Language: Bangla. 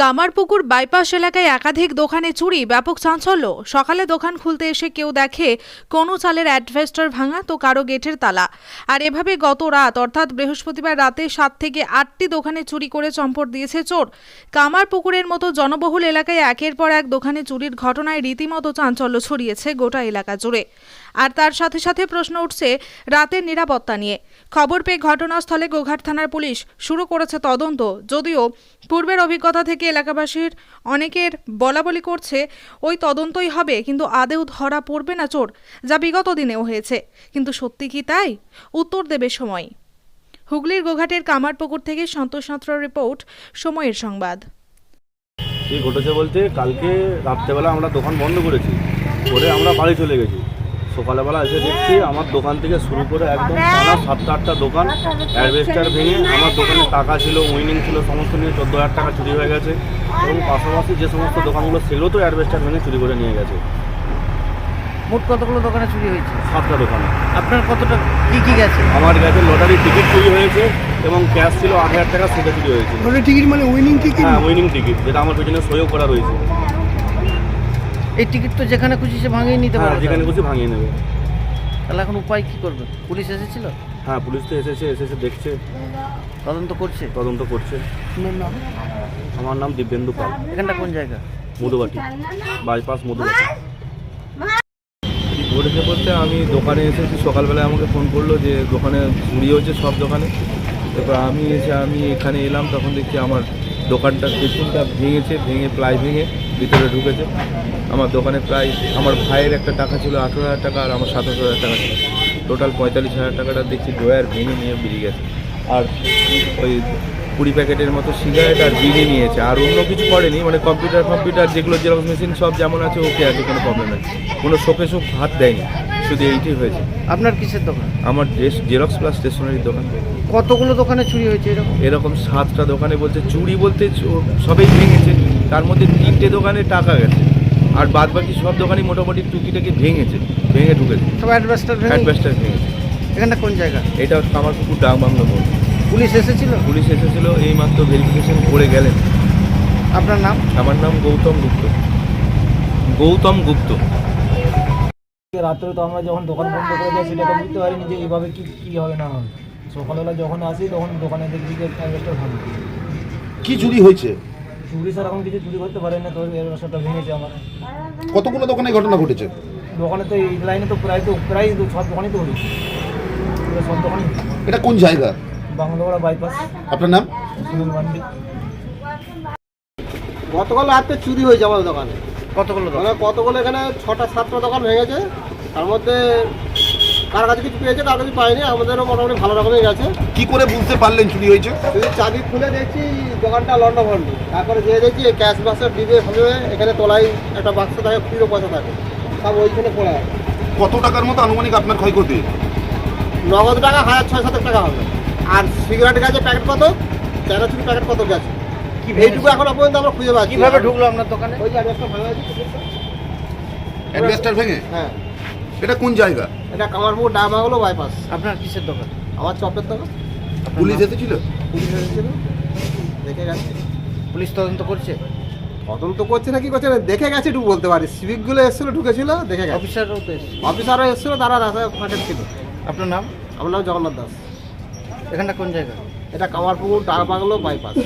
কামারপুকুর বাইপাস এলাকায় একাধিক দোকানে চুরি, ব্যাপক চাঞ্চল্য। সকালে দোকান খুলতে এসে কেউ দেখে, কোনো চালের অ্যাডভেস্টার ভাঙা তো কারও গেটের তালা। আর এভাবে গত রাত, অর্থাৎ বৃহস্পতিবার রাতে সাত থেকে আটটি দোকানে চুরি করে চম্পট দিয়েছে চোর। কামারপুকুরের মতো জনবহুল এলাকায় একের পর এক দোকানে চুরির ঘটনায় রীতিমতো চাঞ্চল্য ছড়িয়েছে গোটা এলাকা জুড়ে। আর তার সাথে সাথে প্রশ্ন উঠছে রাতের নিরাপত্তা নিয়ে। খবর পেয়ে ঘটনাস্থলে গোঘাট থানার পুলিশ শুরু করেছে তদন্ত। যদিও পূর্বের অভিজ্ঞতা থেকে এলাকাবাসীর অনেকের বলা বলি করছে, ওই তদন্তই হবে, কিন্তু আদেও ধরা পড়বে না চোর, যা বিগত দিনেও হয়েছে। কিন্তু সত্যি কি তাই? উত্তর দেবে সময়। হুগলির গোঘাটের কামারপুকুর থেকে সন্তোষ সাঁতরার রিপোর্ট, সময়ের সংবাদ। কি ঘটেছে বলতে, কালকে রাত্রেবেলা আমরা দোকান বন্ধ করেছি, করে আমরা বাড়ি চলে গেছি। সকালবেলা এসে দেখছি আমার দোকান থেকে শুরু করে একদম টানা সাতটা আটটা দোকান অ্যাডভেস্টার ভেঙে আমার দোকানে টাকা ছিল উইনিং ছিল সমস্ত নিয়ে চোদ্দ হাজার টাকা চুরি হয়ে গেছে। এবং পাশাপাশি যে সমস্ত দোকানগুলো সেগুলো তো অ্যাডভেস্টার ভেঙে চুরি করে নিয়ে গেছে। মোট কতগুলো দোকানে চুরি হয়েছে? সাতটা দোকানে। আপনার কতটা কি কি গেছে? আমার কাছে লটারি টিকিট চুরি হয়েছে এবং ক্যাশ ছিল আট হাজার টাকা সেটা চুরি হয়েছে। লটারি টিকিট মানে উইনিং টিকিট হ্যাঁ উইনিং টিকিট যেটা আমার পেছনে সইও করা রয়েছে। এই টিকিট তো যেখানে খুশি সে ভাঙিয়ে নিতে হ্যাঁ পারে যেখানে খুশি ভাঙিয়ে নেবে। তাহলে এখন উপায় কি করবে? পুলিশ এসেছিল? হ্যাঁ পুলিশ তো এসেছে এসেছে দেখছে। তদন্ত করছে? তদন্ত করছে। আমার নাম দিব্যেন্দু পাল। এখানটা কোন জায়গা? মধুবাটি। বাইপাস মধুবাটি। ঘটেছে বলতে আমি দোকানে এসেছি সকালবেলায় আমাকে ফোন করল যে দোকানে চুরি হচ্ছে সব দোকানে। এবার আমি এসে আমি এখানে এলাম তখন দেখছি আমার দোকানটার পেছনটা ভেঙেছে, ভেঙে প্লাই ভেঙে ভিতরে ঢুকেছে। আমার দোকানে প্রায় আমার ভাইয়ের একটা টাকা ছিল আঠেরো হাজার টাকা আর আমার সাতাশ হাজার টাকা ছিল। টোটাল পঁয়তাল্লিশ হাজার টাকাটা দেখছি ড্রয়ার ভেঙে নিয়ে বেরিয়ে গেছে। আর ওই কুড়ি প্যাকেটের মতো সিগারেট আর বিড়ি নিয়েছে। আর অন্য কিছু করেনি মানে কম্পিউটার কম্পিউটার যেগুলো জেরক্স মেশিন সব যেমন আছে, ওকে আছে, কোনো প্রবলেম নেই। কোনো শোকে শোক হাত দেয়নি। শুধু এইটাই হয়েছে। আপনার কিসের দোকান? আমার ড্রেস জেরক্স প্লাস স্টেশনারির দোকান। কতগুলো দোকানে চুরি হয়েছে এরকম? এরকম সাতটা দোকানে বলছে চুরি বলতে সবই ভেঙেছে। তার মধ্যে তিনটে দোকানে টাকা গেছে। আর বাদ বাকি সব দোকানই মোটামুটি টুকিটাকি ভেঙেছে ভেঙে ঢুকেছে। সব অ্যাডভাস্টার ভেঙে অ্যাডভেস্টার ভেঙেছে। এখানটা কোন জায়গা? এটা আমার পুকুর ডাক বাংলো মোড়। পুলিশ এসেছিল? পুলিশ এসেছিল এই মাত্র ভেরিফিকেশন করে গেলেন। আপনার নাম? আমার নাম গৌতম গুপ্ত। গৌতম গুপ্ত। রাত্রে তো আমরা যখন দোকান বন্ধ করে যাই সেটা তো বুঝতে পারিনি যে এইভাবে কি কি হবে না হবে। সকালবেলা যখন আসি তখন দোকানে দেখি যে অ্যাডভেস্টার ভাঙি। কি চুরি হয়েছে? চুরি স্যার এখন কিছু চুরি করতে পারে না তো অ্যাডভেস্টারটা ভেঙেছে আমার। কতগুলো দোকানে এই ঘটনা ঘটেছে? দোকানে তো এই লাইনে তো প্রায় তো প্রায় তো সব দোকানই তো হয়েছে। পুরো সব দোকানই। এটা কোন জায়গা? বাংলোড়া বাইপাস আপনার নাম? সুনীল মান্ডি। গতকাল রাতে চুরি হয়েছে আমাদের দোকানে। কতগুলো দোকান মানে কতগুলো এখানে ছটা সাতটা দোকান ভেঙেছে তার মধ্যে কার কাছে কিছু পেয়েছে কার কাছে পাইনি আমাদেরও মোটামুটি ভালো রকমই গেছে। কি করে বুঝতে পারলেন চুরি হয়েছে? চাবি খুলে দেখছি দোকানটা লন্ড ভন্ড তারপরে যেয়ে দেখছি ক্যাশ বাক্সের ডিবে ফেলে এখানে তোলাই একটা বাক্স থাকে কুড়িও পয়সা থাকে। সব ওইখানে পড়ে কত টাকার মতো আনুমানিক আপনার ক্ষয়ক্ষতি? নগদ টাকা হাজার ছয় সাত টাকা হবে। আর সিগারেট গেছে প্যাকেট কত? চানাচুরি প্যাকেট কত গেছে? এইটুকু এখনও পর্যন্ত আমরা খুঁজে পাচ্ছি না। কীভাবে ঢুকলো আপনার দোকানে? ওই যে অ্যাড্রেসটা ভালো আছে? অ্যাডভেস্টার ভেঙে? হ্যাঁ। এটা কোন জায়গা? এটা কামারপুর ডামাগুলো বাইপাস আপনার কিসের দোকান? আমার চপের দোকান। পুলিশ এসেছিল? পুলিশ এসেছিল। দেখে গেছে। পুলিশ তদন্ত করছে? তদন্ত করছে না কি করছে না? দেখে গেছে একটু বলতে পারি। সিভিকগুলো এসেছিল ঢুকেছিল দেখে গেছে। তো অফিসারও এসেছিল তারা রাস্তায় ফাঁকে ছিল। আপনার নাম? আমার নাম জগন্নাথ দাস। এখানটা কোন জায়গা? এটা কামারপুকুর ডাকবাংলো বাইপাস